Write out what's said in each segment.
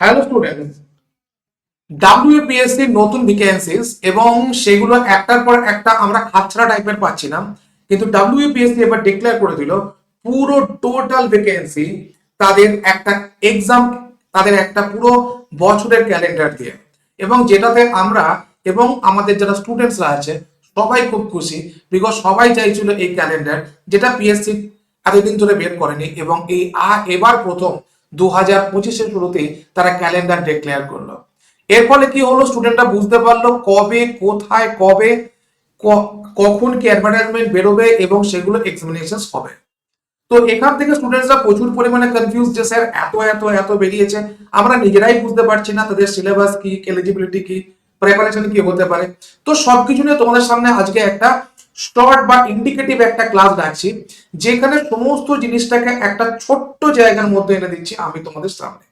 Hello student WPSC নতুন vacancies এবং সেগুলো একটার পর একটা আমরা খাচ্ছাড়া টাইপের পাচ্ছিলাম, কিন্তু ডাব্লিউপিএসসি এবার ডিক্লেয়ার করে দিল, পুরো টোটাল ভ্যাকেন্সি তাদের একটা এক্সাম তাদের একটা পুরো বছরের ক্যালেন্ডার দিয়ে। এবং যেটাতে আমরা এবং আমাদের যারা স্টুডেন্টসরা আছে, সবাই খুব খুশি বিকজ সবাই চাইছিল এই ক্যালেন্ডার যেটা পিএসসি এতদিন ধরে বের করেনি এবং এই এবার প্রথম দু হাজার শুরুতেই তারা ক্যালেন্ডার ডিক্লেয়ার করল। এর ফলে কি হলো? স্টুডেন্টরা বুঝতে পারল কবে, কোথায়, কবে কখন কি অ্যাডভার্টাইজমেন্ট বেরোবে এবং সেগুলো এক্সামিনেশন হবে। তো এখান থেকে স্টুডেন্টসরা প্রচুর পরিমাণে কনফিউজ যে স্যার এত এত এত বেরিয়েছে। আমরা নিজেরাই বুঝতে পারছি না তাদের সিলেবাস কি এলিজিবিলিটি কি প্রিপারেশন কি হতে পারে। তো সবকিছু নিয়ে তোমাদের সামনে আজকে একটা শর্ট বা ইন্ডিকেটিভ একটা ক্লাস রাখছি যেখানে সমস্ত জিনিসটাকে একটা ছোট্ট জায়গার মধ্যে এনে দিচ্ছি আমি তোমাদের সামনে।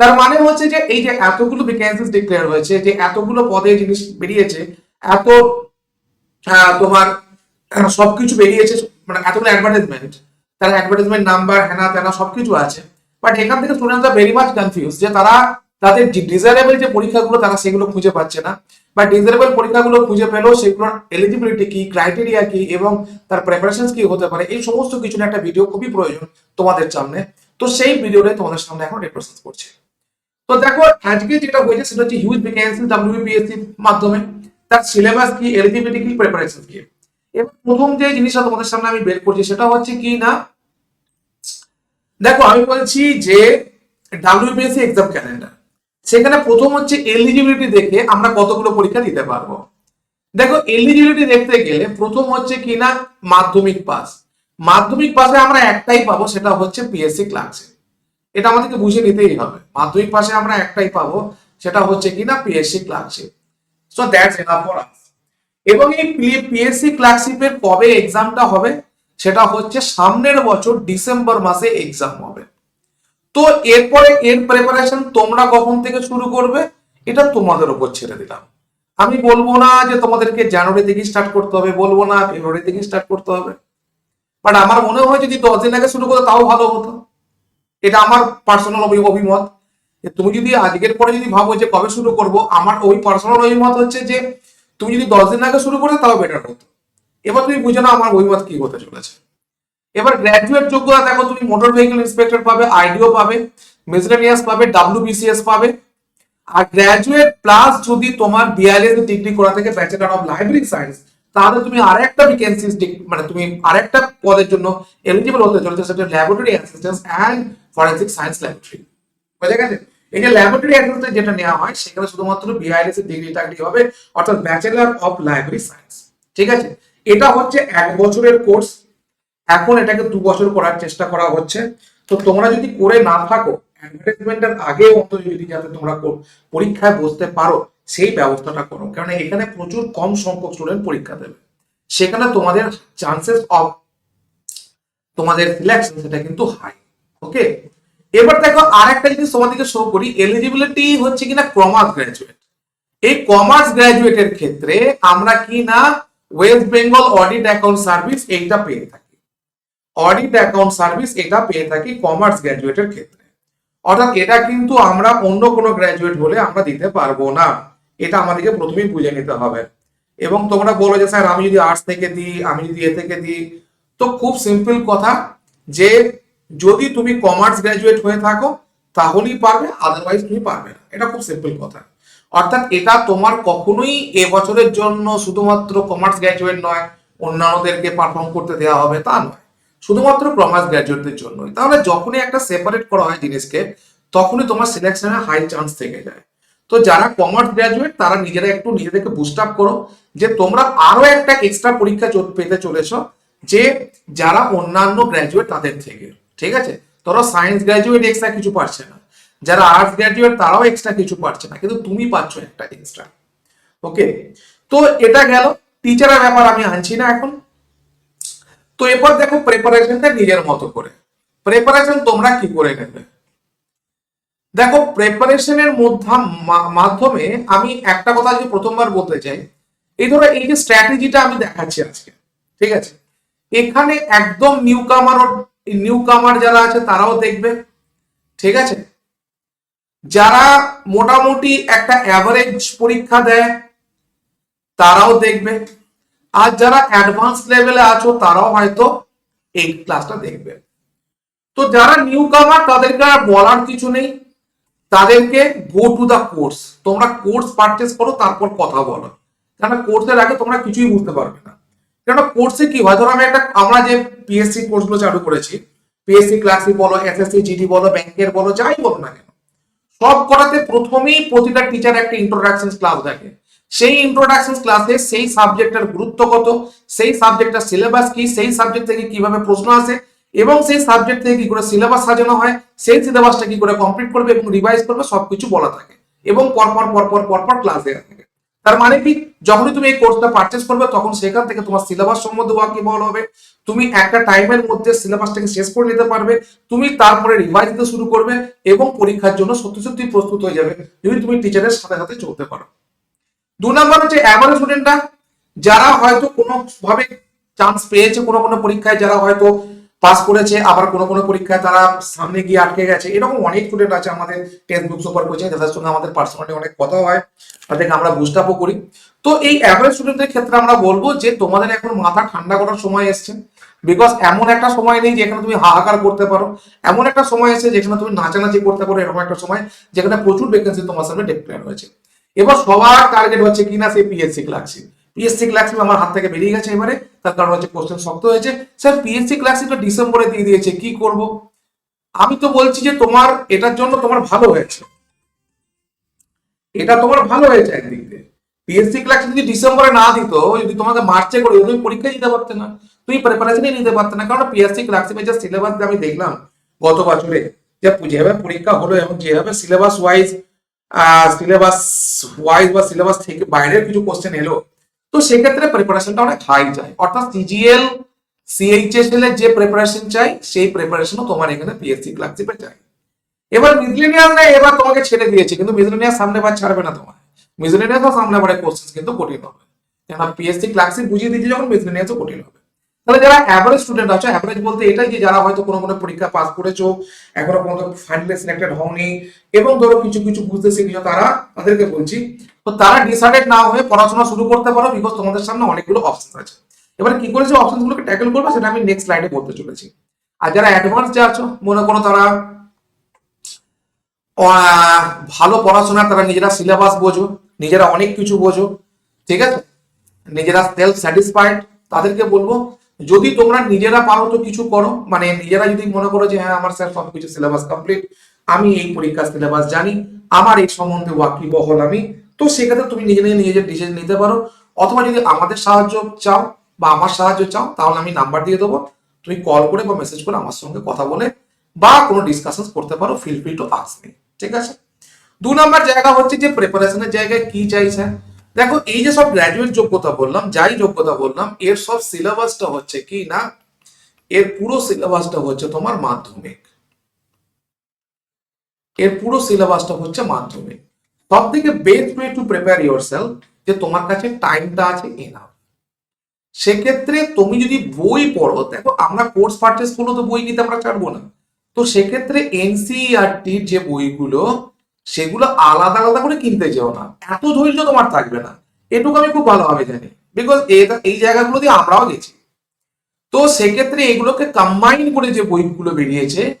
তার মানে হচ্ছে যে এই যে এতগুলো ভ্যাকেন্সিস ডিক্লেয়ার হয়েছে, যে এতগুলো পদে জিনিস বেরিয়েছে, এত তোমার সবকিছু বেরিয়েছে মানে এতগুলো অ্যাডভার্টাইজমেন্ট তার অ্যাডভার্টাইজমেন্ট নাম্বার হ্যানা ত্যানা সবকিছু আছে। বাট এখান থেকে স্টুডেন্টরা ভেরি মাচ কনফিউজ যে তারা তাদের ডিজারেবল যে পরীক্ষাগুলো তারা সেগুলো খুঁজে পাচ্ছে না। বা ডিজারেবল পরীক্ষাগুলো খুঁজে পেলেও সেগুলোর এলিজিবিলিটি কি ক্রাইটেরিয়া কি এবং তার প্রিপারেশন কি হতে পারে, এই সমস্ত কিছু নিয়ে একটা ভিডিও খুবই প্রয়োজন তোমাদের সামনে। তো সেই ভিডিওটাই তোমাদের সামনে এখন রিপ্রেজেন্ট করছে। তো দেখো, আজকে যেটা হয়েছে সেটা হচ্ছে হিউজ ভ্যাকেন্সি ডাব্লিউবিএসসি মাধ্যমে। তার সিলেবাস কি এলিজিবিলিটি কি প্রিপারেশন কি? এবার প্রথম যে জিনিসটা তোমাদের সামনে আমি বের করছি সেটা হচ্ছে কি না, দেখো আমি বলছি যে ডাব্লিউবিএসসি এক্সাম ক্যালেন্ডার সেখানে প্রথম হচ্ছে এলিজিবিলিটি দেখে আমরা কতগুলো পরীক্ষা দিতে পারব। দেখো এলিজিবিলিটি দেখতে গেলে প্রথম হচ্ছে কিনা মাধ্যমিক পাস মাধ্যমিক পাশে আমরা একটাই পাবো, সেটা হচ্ছে পিএসসি ক্লাসে এটা আমাদেরকে বুঝে নিতেই হবে। মাধ্যমিক পাশে আমরা একটাই পাবো, সেটা হচ্ছে কিনা PSC clerkship so that's enough for us এবং এই পিএসসি ক্লার্কশিপের কবে এক্সামটা হবে, সেটা হচ্ছে সামনের বছর ডিসেম্বর মাসে এক্সাম হবে। তো এরপরে এর প্রিপারেশন তোমরা কখন থেকে শুরু করবে, এটা তোমাদের উপর ছেড়ে দিলাম। আমি বলব না যে তোমাদেরকে জানুয়ারি থেকে স্টার্ট করতে হবে, বলব না ফেব্রুয়ারি থেকে স্টার্ট করতে হবে। বাট আমার মনে হয় যদি দশ দিন আগে শুরু করতে, তাও ভালো হতো। এটা আমার পার্সোনাল অভিমত। তুমি যদি আজকের পরে যদি ভাবো যে কবে শুরু করব, আমার ওই পার্সোনাল অভিমত হচ্ছে যে তুমি যদি দশ দিন আগে শুরু করো তাও বেটার হতো। এবার তুমি বুঝে না আমার অভিমত কি হতে চলেছে। এবার গ্র্যাজুয়েট যোগ্যতা দেখো তুমি মোটর ভেহিকল ইন্সপেক্টর পাবে আইডিও পাবে মিসলেনিয়াস পাবে ডাব্লিউবিসিএস পাবে। আর গ্র্যাজুয়েট প্লাস যদি তোমার বিআইএস ডিগ্রি করা থেকে ব্যাচেলার অফ লাইব্রেরি সায়েন্স তাহলে তুমি আরেকটা ভ্যাকেন্সি মানে তুমি আরেকটা পদের জন্য এলিজিবল হতে চলেছে, সেটা laboratory assistant and forensic science laboratory বুঝে গেছে? এই যে ল্যাবরেটরি অ্যাসিস্ট্যান্ট যেটা নেওয়া হয়, সেখানে শুধুমাত্র বিআইএস এর ডিগ্রি টাগ্রি হবে, অর্থাৎ ব্যাচেলার অফ লাইব্রেরি সায়েন্স ঠিক আছে? এটা হচ্ছে এক বছরের কোর্স এখন এটাকে দু বছর করার চেষ্টা করা হচ্ছে। তো তোমরা যদি করে না থাকো অ্যাডভার্টাইজমেন্টের আগে অন্তত যদি যাতে তোমরা পরীক্ষায় বসতে পারো, সেই ব্যবস্থাটা করো। কারণ এখানে প্রচুর কম সংখ্যক স্টুডেন্ট পরীক্ষা দেবে। সেখানে তোমাদের চান্সেস অফ তোমাদের সিলেকশন সেটা কিন্তু হাই ওকে এবার দেখো আর একটা জিনিস তোমাদেরকে শো করি। এলিজিবিলিটি হচ্ছে কিনা কমার্স গ্রাজুয়েট এই কমার্স গ্রাজুয়েটের ক্ষেত্রে আমরা কি না West Bengal audit account service এইটা পেয়ে থাকি। অডিট অ্যাকাউন্ট সার্ভিস এটা পেয়ে থাকি কমার্স গ্র্যাজুয়েটের ক্ষেত্রে। অর্থাৎ এটা কিন্তু আমরা অন্য কোনো গ্র্যাজুয়েট হলে আমরা দিতে পারব না। এটা আমাদেরকে প্রথমেই বুঝে নিতে হবে। এবং তোমরা বলো যে, স্যার, আমি যদি আর্টস থেকে দিই, আমি যদি এ থেকে দিই? তো খুব সিম্পল কথা যে, যদি তুমি কমার্স গ্র্যাজুয়েট হয়ে থাকো, তাহলেই পারবে আদারওয়াইজ তুমি পারবে না। এটা খুব সিম্পল কথা। অর্থাৎ এটা তোমার কখনোই এবছরের জন্য শুধুমাত্র কমার্স গ্র্যাজুয়েট নয়, অন্যান্যদেরকে পারফর্ম করতে দেওয়া হবে, তা নয়। শুধুমাত্র কমার্স গ্র্যাজুয়েটদের জন্যই। তাহলে যখনই একটা সেপারেট করা হয় জিনিসকে, তখনই তোমার সিলেকশনে হাই চান্স থেকে যায়। তো যারা কমার্স গ্র্যাজুয়েট তারা নিজেরা একটু নিজেদেরকে বুস্ট আপ করো যে তোমরা আরও একটা এক্সট্রা পরীক্ষা পেতে চলেছো যে যারা অন্যান্য গ্র্যাজুয়েট তাদের থেকে। ঠিক আছে? তোরা সায়েন্স গ্র্যাজুয়েট এক্সট্রা কিছু পারছে না। যারা আর্টস গ্র্যাজুয়েট তারাও এক্সট্রা কিছু পারছে না। কিন্তু তুমি পাচ্ছ একটা এক্সট্রা ওকে তো এটা গেল। টিচারের ব্যাপার আমি আনছি না এখন। তো এরপর দেখো প্রিপারেশনটা নিজের মতো করে। প্রিপারেশন তোমরা কি করে নেবে? দেখো প্রিপারেশনের মধ্যে মাধ্যমে আমি একটা কথা যদি প্রথমবার বলতে চাই, এই ধরো এই যে স্ট্র্যাটেজিটা আমি দেখাচ্ছি আজকে, ঠিক আছে? এখানে একদম নিউ কামার নিউ কামার যারা আছে তারাও দেখবে, ঠিক আছে? যারা মোটামুটি একটা অ্যাভারেজ পরীক্ষা দেয়, তারাও দেখবে। আর যারা অ্যাডভান্স লেভেলে আছো, তারাও হয়তো এই ক্লাসটা দেখবে। তো যারা নিউ কামার তাদেরকে আর বলার কিছু নেই। তাদেরকে গো টু দা কোর্স তোমরা কোর্স পারচেস করো, তারপর কথা বলো। কেন কোর্সের আগে তোমরা কিছুই বুঝতে পারবে না। কেন কোর্সে কি হয়? ধরো আমি একটা, আমরা যে পিএসসি কোর্সগুলো চালু করেছি পিএসসি ক্লাসি বলো এসএসসি জিডি বলো ব্যাংকের বলো, যাই বলো না কেন সব করাতে প্রথমেই প্রতিটা টিচার একটা ইন্ট্রোডাকশন ক্লাস দেখে। সেই ইন্ট্রোডাকশন ক্লাসে সেই সাবজেক্টের গুরুত্ব কত, সেই সাবজেক্টের সিলেবাস কি, সেই সাবজেক্ট থেকে কীভাবে প্রশ্ন আসে, এবং সেই সাবজেক্ট থেকে কি করে সিলেবাস সাজানো হয়, সেই সিলেবাসটা কি করে কমপ্লিট করবে এবং রিভাইজ করবে, সবকিছু বলা থাকে, এবং পরপর পরপর পরপর ক্লাস দেওয়া থাকে। তার মানে কি, যখনই তুমি এই কোর্সটা পারচেস করবে, তখন সেখান থেকে তোমার সিলেবাস সম্বন্ধে ওয়াকিবহল হবে, তুমি একটা টাইমের মধ্যে সিলেবাসটাকে শেষ করে নিতে পারবে, তুমি তারপরে রিভাইজ দিতে শুরু করবে, এবং পরীক্ষার জন্য সত্যি সত্যি প্রস্তুত হয়ে যাবে, যদি তুমি টিচারের সাথে সাথে চলতে পারো। দু নম্বর হচ্ছে অ্যাভারেজ স্টুডেন্টরা যারা হয়তো কোনো ভাবে চান্স পেয়েছে কোনো কোনো পরীক্ষায়, যারা হয়তো পাস করেছে, আবার কোনো কোনো পরীক্ষায় তারা সামনে গিয়ে আটকে গেছে। এরকম অনেক স্টুডেন্ট আছে আমাদের টেক্সট বুক সুপার কোচিং যাদের সঙ্গে আমাদের পার্সোনালি অনেক কথা হয়, তাদেরকে আমরা বুস্ট আপও করি। তো এই অ্যাভারেজ স্টুডেন্টদের ক্ষেত্রে আমরা বলব যে, তোমাদের এখন মাথা ঠান্ডা করার সময় এসছে বিকজ এমন একটা সময় নেই যেখানে তুমি হাহাকার করতে পারো, এমন একটা সময় এসে যেখানে তুমি নাচানাচি করতে পারো, এরকম একটা সময় যেখানে প্রচুর ভ্যাকেন্সি তোমার সামনে ডিক্লেয়ার হয়েছে। এবার সবার টার্গেট হচ্ছে কিনা সেই পিএসসি ক্লাসিক পিএসসি ক্লাসিক আমার হাত থেকে বেরিয়ে গেছে এবারে, তার কারণ হচ্ছে কোশ্চেন শক্ত হয়েছে। স্যার পিএসসি ক্লাসিকটা ডিসেম্বরে দিয়ে দিয়েছে, কি করব? আমি তো বলছি যে তোমার, এটার জন্য তোমার ভালো হয়েছে। এটা তোমার ভালো হয়েছে একদিক দিয়ে। পিএসসি ক্লাস যদি ডিসেম্বরে না দিত, যদি তোমাকে মার্চে করে তুমি পরীক্ষা দিতে পারতে না। তুমি প্রিপারেশনই নিতে পারতে না, কারণ পিএসসি ক্লাসিকের যে সিলেবাস আমি দেখলাম গত বছরে, যে যেভাবে পরীক্ষা হলো এবং যেভাবে সিলেবাস ওয়াইজ সিলেবাস ওয়াইজ বা সিলেবাস থেকে বাইরের কিছু কোশ্চেন এলো, তো সেক্ষেত্রে প্রিপারেশনটা অনেক হাই অর্থাৎ সিজিএল যে প্রিপারেশন চাই, সেই প্রিপারেশনও তোমার এখানে পিএসসি ক্লাসিপে চাই। এবার মিসলেনিয়াস না এবার তোমাকে ছেড়ে দিয়েছে, কিন্তু মিসলেনিয়াস সামনে বার ছাড়বে না তোমার মিসলেনিয়াসও সামনে বারে কোশ্চেন কিন্তু কঠিন হবে। কেন পিএসসি ক্লাসিক বুঝিয়ে দিচ্ছে যখন মিসলেনিয়াসও কঠিন হবে। তাহলে যারা অ্যাভারেজ স্টুডেন্ট আছে অ্যাভারেজ বলতে এটাই যে যারা হয়তো কোনো কোনো পরীক্ষা পাস করেছ, এখনও পর্যন্ত ফাইনালে সিলেক্টেড হওনি, এবং ধরো কিছু কিছু বুঝতে শিখেছো, তারা তাদেরকে বলছি, তো তারা ডিসাইডেড না হয়ে পড়াশোনা শুরু করতে পারো বিকজ তোমাদের সামনে অনেকগুলো অপশন আছে। এবার কি করে যে অপশন ট্যাকেল করবে, সেটা আমি নেক্সট স্লাইডে বলতে চলেছি। আর যারা অ্যাডভান্স যে আছো, মনে করো তারা ভালো পড়াশোনা তারা নিজেরা সিলেবাস বোঝো, নিজেরা অনেক কিছু বোঝো, ঠিক আছে? নিজেরা সেলফ স্যাটিসফাইড তাদেরকে বলব যদি তোমরা নিজেরা পারো তো কিছু করো। মানে নিজেরা যদি মনে করো যে হ্যাঁ আমার স্যার সবকিছু সিলেবাস কমপ্লিট আমি এই পরীক্ষার সিলেবাস জানি, আমার এই সম্বন্ধে ওয়াকিবহল আমি। তো সেক্ষেত্রে তুমি নিজে নিজে নিজের ডিসিশন নিতে পারো। অথবা যদি আমাদের সাহায্য চাও বা আমার সাহায্য চাও, তাহলে আমি নাম্বার দিয়ে দেবো। তুমি কল করে বা মেসেজ করে আমার সঙ্গে কথা বলে বা কোনো ডিসকাশন করতে পারো ফিল ফ্রি টু আস্ক ঠিক আছে? দু নম্বর জায়গা হচ্ছে যে প্রিপারেশনের জায়গায় কি চাইছে? দেখো, এই যে সব গ্র্যাজুয়েট যোগ্যতা বললাম, যাই যোগ্যতা বললাম, এর সব সিলেবাসটা হচ্ছে কি না? এর পুরো সিলেবাসটা হচ্ছে তোমার মাধ্যমিক। এর পুরো সিলেবাসটা হচ্ছে মাধ্যমিক। সব থেকে best way to prepare yourself যে তোমার কাছে টাইমটা আছে এনাফ সেক্ষেত্রে তুমি যদি বই পড়ো, দেখো, আমরা কোর্স পারচেস করলে তো বই নিতে আমরা ছাড়বো না। তো সেক্ষেত্রে এনসিআরটির যে বইগুলো সেগুলো আলাদা আলাদা করে কিনতে যেও না। এত ধৈর্য তোমার থাকবে না। এটুকু আমি খুব ভালোভাবে জানি। বিকজ এই জায়গাগুলো দিয়ে আমরাও গেছি। তো সেক্ষেত্রে এগুলোকে কম্বাইন করে যে বইগুলো বেরিয়েছে,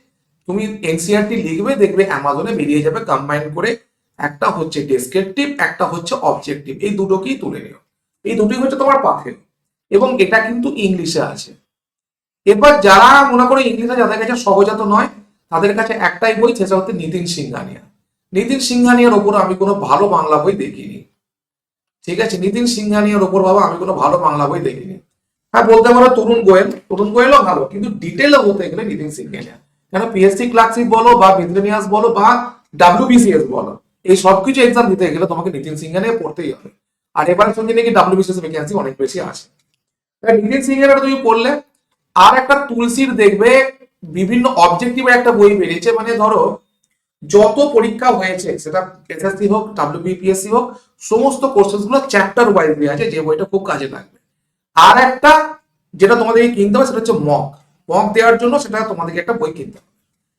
তুমি এনসিআরটি লিখবে, দেখবে অ্যামাজনে বেরিয়ে যাবে কম্বাইন করে একটা হচ্ছে ডেসক্রিপটিভ একটা হচ্ছে অবজেক্টিভ এই দুটোকেই তুলে নিও। এই দুটোই হচ্ছে তোমার পাথে। এবং এটা কিন্তু ইংলিশে আছে। এবার যারা মনে করো ইংলিশে যাদের কাছে সহজাত নয়, তাদের কাছে একটাই বই, সেটা হচ্ছে নিতিন সিংহানিয়া নিতিন সিংহানিয়ার ওপর আমি কোনো ভালো বাংলা বই দেখিনি। ঠিক আছে? নিতিন সিংহানিয়ার ওপর বাবা আমি কোনো ভালো বাংলা বই দেখিনি। হ্যাঁ বলতে পারো তরুণ গোয়েল, তরুণ গোয়েলও ভালো, কিন্তু ডিটেলে বলতে গেলে নিতিন সিংহানিয়া। কেন? পিএসসি ক্লাসিক বলো বা মিসলেনিয়াস বলো বা ডাব্লিউবিসিএস বলো, এই সবকিছু এক্সাম দিতে গেলে তোমাকে নিতিন সিংহানিয়া পড়তেই হবে। আর এবারের সঙ্গে নাকি ডাব্লিউবিসিএস ভ্যাকেন্সি অনেক বেশি আছে। নিতিন সিংহানিয়াটা তুমি পড়লে, আর একটা তুলসীর দেখবে, বিভিন্ন অবজেক্টিভের একটা বই বেরিয়েছে মানে ধরো যত পরীক্ষা হয়েছে, সেটা এসএসসি হোক ডাব্লিউবিপিএসসি হোক, সমস্ত কোর্সেসগুলো চ্যাপ্টার ওয়াইজ দেওয়া আছে, যে বইটা খুব কাজে লাগবে। আর একটা যেটা তোমাদেরকে কিনতে হবে, সেটা হচ্ছে মক মক দেওয়ার জন্য সেটা তোমাদেরকে একটা বই কিনতে হবে।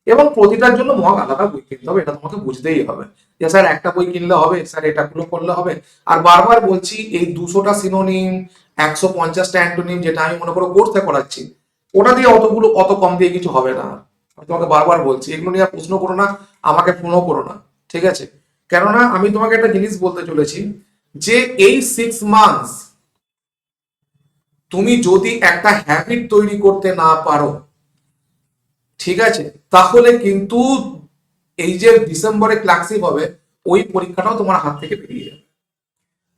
এবং প্রতিটার জন্য মক আলাদা বই কিনতে হবে, এটা তোমাকে বুঝতেই হবে। যে স্যার একটা বই কিনলে হবে, স্যার এটা গুলো করলে হবে। আর বারবার বলছি, এই দুশোটা সিনোনিম একশো পঞ্চাশটা অ্যান্টোনিম যেটা আমি মনে করো কোর্সে করাচ্ছি, ওটা দিয়ে অতগুলো, অত কম দিয়ে কিছু হবে না। তোমাকে বারবার বলছি, এগুলো নিয়ে প্রশ্ন করো না, আমাকে ফোনও করো না, ঠিক আছে? কেননা আমি তোমাকে একটা জিনিস বলতে চলেছি যে এই সিক্স মান্থস তুমি যদি একটা হ্যাবিট তৈরি করতে না পারো, ঠিক আছে? তাহলে কিন্তু এই যে ডিসেম্বরে ক্লাসিক হবে, ওই পরীক্ষাটাও তোমার হাত থেকে বেরিয়ে যাবে।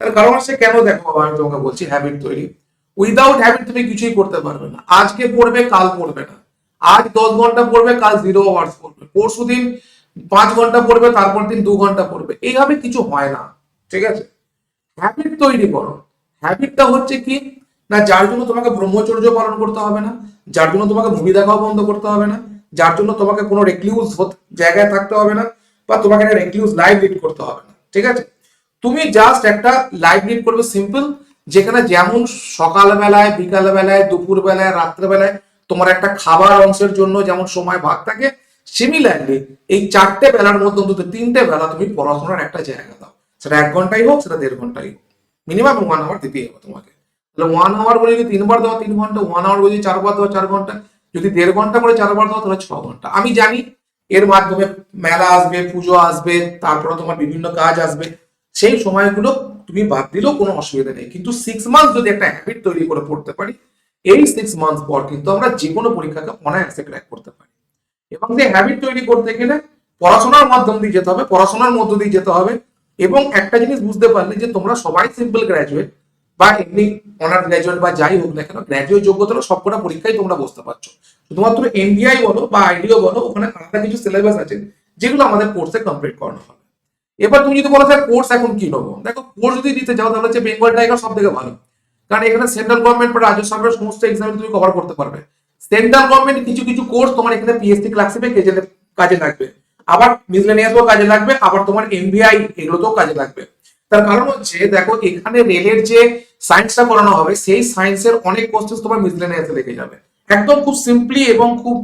তার কারণ হচ্ছে কেন দেখো আমি তোমাকে বলছি হ্যাবিট তৈরি। উইদাউট হ্যাবিট তুমি কিছুই করতে পারবে না। আজকে পড়বে, কাল পড়বে না। আজ দশ ঘণ্টা পড়বে, কাল জিরো আওয়ার্স পড়বে। পরশু দিন পাঁচ ঘণ্টা পড়বে, তারপর দিন দু ঘণ্টা পড়বে। এইভাবে কিছু হয় না, ঠিক আছে? হ্যাবিট তৈরি করো। হ্যাবিটটা হচ্ছে কি? না, যার জন্য তোমাকে ব্রহ্মচর্য পালন করতে হবে না, যার জন্য তোমাকে মুভি দেখাও বন্ধ করতে হবে না, যার জন্য তোমাকে কোনো রেক্লিউজ জায়গায় থাকতে হবে না, বা তোমাকে একটা রেক্লিউজ লাইফ লিড করতে হবে না, ঠিক আছে? তুমি জাস্ট একটা লাইফ লিড করবে সিম্পল যেখানে যেমন সকালবেলায়, বিকালবেলায়, দুপুরবেলায়, রাত্রেবেলায় তোমার একটা খাবার অংশের জন্য যেমন সময় ভাগ থাকে সিমিলারলি এই চারটে বেলার মধ্যে অন্তত তিনটে বেলা তুমি পড়াশোনার একটা জায়গা দাও। সেটা এক ঘন্টাই হোক, সেটা দেড় ঘন্টাই হোক। মিনিমাম ওয়ান আওয়ার দিতেই হবে তোমাকে। তাহলে ওয়ান আওয়ার বলে যদি তিনবার দেওয়া তিন ঘণ্টা ওয়ান আওয়ার বলে চারবার দেওয়া চার ঘণ্টা, যদি দেড় ঘণ্টা করে চারবার দেওয়া তাহলে ছ ঘণ্টা। আমি জানি এর মাধ্যমে মেলা আসবে, পুজো আসবে, তারপরে তোমার বিভিন্ন কাজ আসবে। সেই সময়গুলো তুমি বাদ দিলেও কোনো অসুবিধা নেই। কিন্তু সিক্স মান্থ যদি একটা হ্যাবিট তৈরি করে পড়তে পারি এই সিক্স মান্থ পর কিন্তু আমরা যে কোনো পরীক্ষাকে অনায়াসে ক্র্যাক করতে পারি। এবং যে হ্যাবিট তৈরি করতে গেলে পড়াশোনার মাধ্যম দিয়ে যেতে হবে, পড়াশোনার মধ্য দিয়ে যেতে হবে এবং একটা জিনিস বুঝতে পারলে যে তোমরা সবাই সিম্পল গ্র্যাজুয়েট বা এমনি অনার গ্র্যাজুয়েট বা যাই হোক না কেন গ্র্যাজুয়েট যোগ্যতা সবকটা পরীক্ষায় তোমরা বসতে পারছ। শুধুমাত্র এনডিআই বলো বা আইডিও বলো, ওখানে আলাদা কিছু সিলেবাস আছে যেগুলো আমাদের কোর্সে কমপ্লিট করানো হবে। এবার তুমি যদি বলো, স্যার কোর্স এখন কি নেব? দেখো কোর্স যদি দিতে চাও, তাহলে হচ্ছে বেঙ্গল টাইগার সব থেকে ভালো। কারণ এখানে সেন্ট্রাল গভর্নমেন্ট বা রাজ্য সরকারের সমস্ত এক্সাম তুমি কভার করতে পারবে। সেন্ট্রাল গভর্নমেন্ট কিছু কিছু কোর্স তোমার এখানে পিএসসি ক্লাসিপে কাজে লাগবে। আবার মিসলেনিয়াসও কাজে লাগবে, আবার তোমার এমবিআই এগুলোতেও কাজে লাগবে। তার কারণ হচ্ছে, দেখো এখানে রেলের যে সায়েন্সটা করানো হবে, সেই সায়েন্সের অনেক কোশ্চেন তোমার মিসলেনিয়াসে লেগে যাবে। একদম খুব সিম্পলি এবং খুব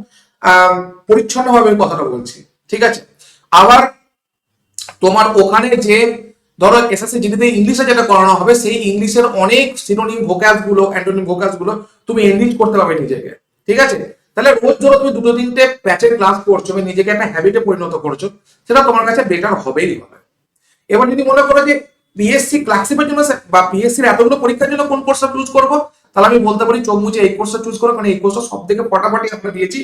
পরিচ্ছন্ন ভাবে কথাটা বলছি। ঠিক আছে? আবার তোমার ওখানে যে ধরো এসএসসি জিডিতে ইংলিশে যেটা করানো হবে, সেই ইংলিশের অনেক সিনোনিম ভোকাসগুলো অ্যান্টোনিম ভোকাসগুলো তুমি এনরিচ করতে পারবে নিজেকে, ঠিক আছে? তাহলে রোজ ধরো তুমি দুটো তিনটে প্যাচের ক্লাস করছ বা নিজেকে একটা হ্যাবিটে পরিণত করছ, সেটা তোমার কাছে বেটার হবেই হবে এবার যদি মনে করো যে পিএসসি ক্লাসিপের জন্য বা পিএসসির এতগুলো পরীক্ষার জন্য কোন কোর্সটা চুজ করব? তাহলে আমি বলতে পারি চোখ মুছে এই কোর্সটা চুজ করো, কারণ এই কোর্সটা সব থেকে ফটাফটি আমরা দিয়েছি।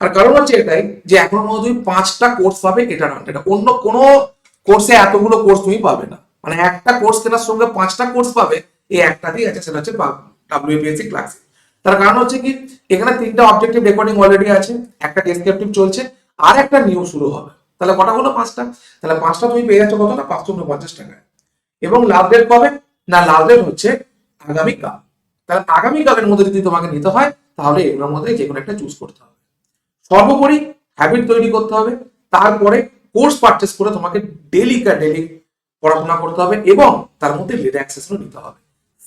আর কারণ হচ্ছে এটাই যে এখনও তুমি পাঁচটা কোর্স পাবে, এটা না এটা অন্য কোনো কোর্সে এতগুলো কোর্স তুমি পাবে না। মানে একটা কোর্স কেনার সঙ্গে পাঁচটা কোর্স পাবে, এই একটাতেই আছে, সেটা হচ্ছে ডাব্লিউপিএসসি ক্লাস তার কারণ হচ্ছে কি, এখানে তিনটা অবজেক্টিভ রেকর্ডিং অলরেডি আছে, একটা ডেসক্রিপটিভ চলছে, আর একটা নিউ শুরু হবে। তাহলে কটা হলো পাঁচটা? তাহলে পাঁচটা তুমি পেয়ে যাচ্ছ কত না? পাঁচশো উনপঞ্চাশ টাকায়। এবং লাভ ডেট কবে? না, লাভ ডেট হচ্ছে আগামীকাল। তাহলে আগামীকালের মধ্যে যদি তোমাকে নিতে হয়, তাহলে এগুলোর মধ্যে যে কোনো একটা চুজ করতে হবে। সর্বোপরি হ্যাবিট তৈরি করতে হবে। তারপরে কোর্স পারচেস করে তোমাকে ডেলি কা ডেলি পড়াশোনা করতে হবে এবং তার মধ্যে রিল্যাক্সেশনও নিতে হবে।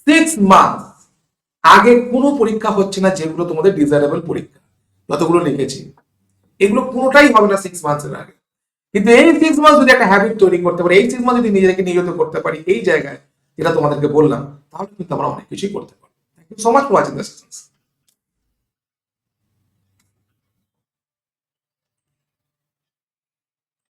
সিক্স মান্থ আগে কোনো পরীক্ষা হচ্ছে না যেগুলো তোমাদের ডিজায়ারেবল পরীক্ষা। যতগুলো লিখেছি। এগুলো কোনোটাই হবে না সিক্স মান্থের আগে। কিন্তু এই সিক্স মান্থ যদি একটা হ্যাবিট তৈরি করতে পারি, এই সিক্স মান্থ যদি নিজেকে নিয়ত করতে পারি, এই জায়গায় যেটা তোমাদেরকে বললাম, তাহলে কিন্তু আমরা অনেক কিছুই করতে পারি thank you so much for watching the sessions